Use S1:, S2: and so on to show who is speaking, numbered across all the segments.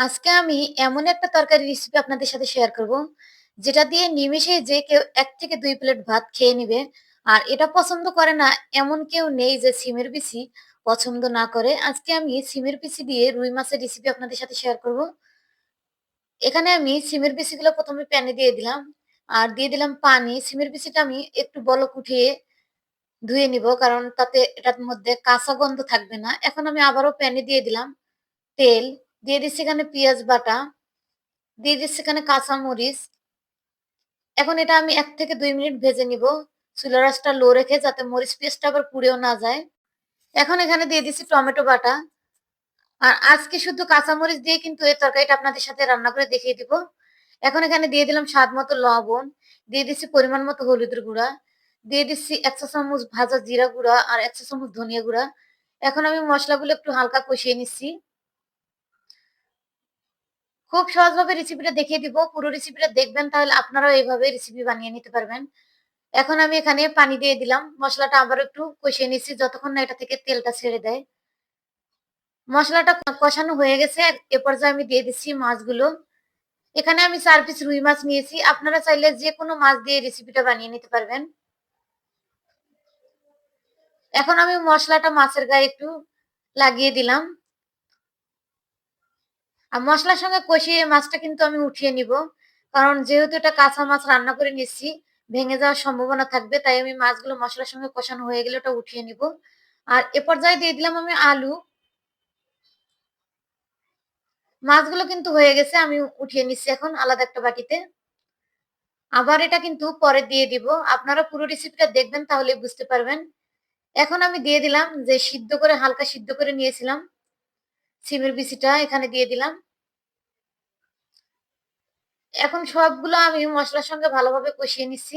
S1: আজকে আমি এমন একটা তরকারি রেসিপি আপনাদের সাথে শেয়ার করব, যেটা দিয়ে নিমেষে যে কেউ এক থেকে দুই প্লেট ভাত খেয়ে নিবে। আর এটা পছন্দ করে না এমন কেউ নেই যে সিমের বিচি পছন্দ না করে। আজকে আমি সিমের বিচি দিয়ে রুই মাছের রেসিপি আপনাদের সাথে শেয়ার করব। এখানে আমি সিমের বিচিগুলো প্রথমে প্যানে দিয়ে দিলাম। আর দিয়ে দিলাম পানি। সিমের বিচিটা আমি একটু বলক উঠিয়ে ধুয়ে নিব। কারণ তাতে এটার মধ্যে কাঁচা গন্ধ থাকবে না। এখন আমি আবারও প্যানে দিয়ে দিলাম তেল। দিয়ে দিচ্ছি এখানে পেঁয়াজ বাটা, দিয়ে দিচ্ছি এখানে কাঁচামরিচ। এখন এটা আমি এক থেকে দুই মিনিট ভেজে নিব। চুলার রাসটা লো রেখে যাতে মরিচ পেস্টটা আবার পুড়েও না যায়। এখন এখানে দিয়ে দিচ্ছি টমেটো বাটা। আর আজকে শুধু কাঁচামরিচ দিয়ে কিন্তু এই তরকারিটা আপনাদের সাথে রান্না করে দেখিয়ে দিব। এখন এখানে দিয়ে দিলাম স্বাদ মতো লবণ, দিয়ে দিচ্ছি পরিমাণ মতো হলুদের গুঁড়া, দিয়ে দিচ্ছি ১ চা চামচ ভাজা জিরা গুঁড়া আর ১ চা চামচ ধনিয়া গুঁড়া। এখন আমি মশলাগুলো একটু হালকা কষিয়ে নিচ্ছি। খুব সহজভাবে রেসিপিটা দেখিয়ে দিব। পুরো রেসিপিটা দেখবেন, তাহলে আপনারাও এইভাবে রেসিপি বানিয়ে নিতে পারবেন। এখন আমি এখানে পানি দিয়ে দিলাম। মশলাটা আবারও একটু কষিয়ে নিচ্ছি, যতক্ষণ না এটা থেকে তেলটা ছেড়ে দেয়। মশলাটা কষানো হয়ে গেছে। এ পর্যায়ে আমি দিয়ে দিচ্ছি মাছগুলো। এখানে আমি চার পিস রুই মাছ নিয়েছি। আপনারা চাইলে যে কোনো মাছ দিয়ে রেসিপিটা বানিয়ে নিতে পারবেন। এখন আমি মশলাটা মাছের গায়ে একটু লাগিয়ে দিলাম। আর মসলার সঙ্গে কষিয়ে মাছটা কিন্তু আমি উঠিয়ে নিব। কারণ যেহেতু এটা কাঁচা মাছ রান্না করে নিচ্ছি, ভেঙে যাওয়ার সম্ভাবনা থাকবে। তাই আমি মাছগুলো মসলার সঙ্গে কষানো হয়ে গেলে ওটা উঠিয়ে নিব। আর এ পর্যায়ে দিয়ে দিলাম আমি আলু। মাছগুলো কিন্তু হয়ে গেছে। আমি উঠিয়ে নিচ্ছি এখন আলাদা একটা বাটিতে। আবার এটা কিন্তু পরে দিয়ে দিব। আপনারা পুরো রেসিপিটা দেখবেন তাহলে বুঝতে পারবেন। এখন আমি দিয়ে দিলাম যে সিদ্ধ করে হালকা সিদ্ধ করে নিয়েছিলাম সিমের বিচিটা এখানে দিয়ে দিলাম। এখন সবগুলো আমি মশলার সঙ্গে ভালোভাবে কষিয়ে নিচ্ছি।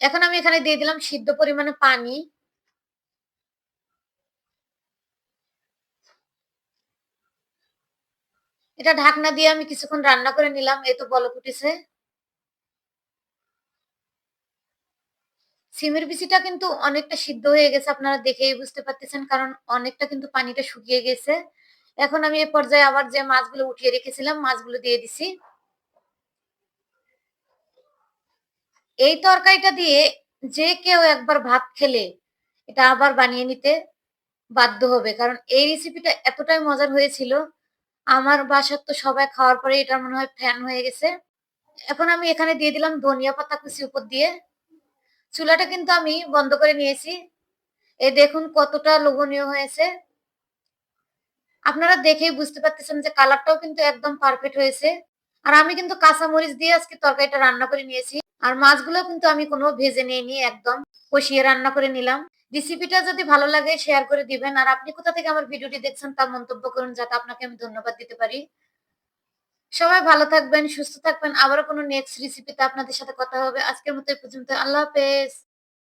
S1: এখন আমি এখানে দিয়ে দিলাম সিদ্ধ পরিমাণে পানি। এটা ঢাকনা দিয়ে আমি কিছুক্ষণ রান্না করে নিলাম। এ তো বলক উঠেছে। সিমের বিচিটা কিন্তু অনেকটা সিদ্ধ হয়ে গেছে, আপনারা দেখেই বুঝতে পারতেছেন, কারণ অনেকটা কিন্তু পানিটা শুকিয়ে গেছে। এখন আমি এ পর্যায়ে আবার যে মাছগুলো উঠিয়ে রেখেছিলাম, মাছগুলো দিয়ে দিছি। এই তরকারিটা দিয়ে যে কেউ একবার ভাত খেলে এটা আবার বানিয়ে নিতে বাধ্য হবে। কারণ এই রেসিপিটা এতটাই মজার হয়েছিল। আমার বাসার তো সবাই খাওয়ার পরে এটা মনে হয় ফ্যান হয়ে গেছে। এখন আমি এখানে দিয়ে দিলাম ধনিয়া পাতা কুচি উপর দিয়ে। চুলাটা কিন্তু আমি বন্ধ করে নিয়েছি। এ দেখুন কতটা লোভনীয় হয়েছে। আপনারা দেখেই বুঝতে পারতেছেন যে কালারটাও কিন্তু একদম পারফেক্ট হয়েছে। আর আমি কিন্তু কাঁচামরিচ দিয়ে আজকে তরকারিটা রান্না করে নিয়েছি। আর মাছগুলো কিন্তু আমি কোনো ভেজে নিইনি, একদম কষিয়ে রান্না করে নিলাম। রেসিপিটা যদি ভালো লাগে শেয়ার করে দিবেন। আর আপনি কোথা থেকে আমার ভিডিওটি দেখছেন তা মন্তব্য করুন, যাতে আপনাকে আমি ধন্যবাদ দিতে পারি। সবাই ভালো থাকবেন, সুস্থ থাকবেন। আবারও কোনো নেক্সট রেসিপিতে আপনাদের সাথে কথা হবে। আজকের মতো এই পর্যন্ত। আল্লাহ হাফেজ।